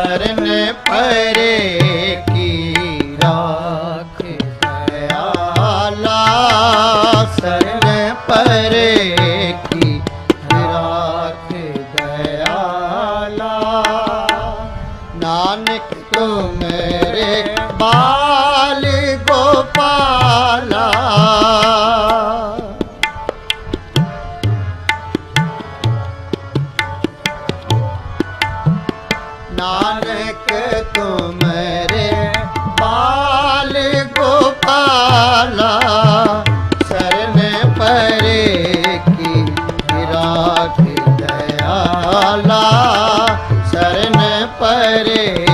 ਸਰਨ ਪਰੇ ਕੀ ਰਾਖ ਦਇਆਲਾ ਸਰਨ ਪਰੇ ਕੀ ਰਾਖ ਦਇਆਲਾ ਨਾਨਕ ਤੂੰ ਨਾਨਕ ਤੁਮਰੇ ਪਾਲ ਗੋਪਾਲਾ। ਸਰਨ ਪਰੇ ਕੀ ਰਾਖ ਦਇਆਲਾ। ਸਰਨ ਪਰੇ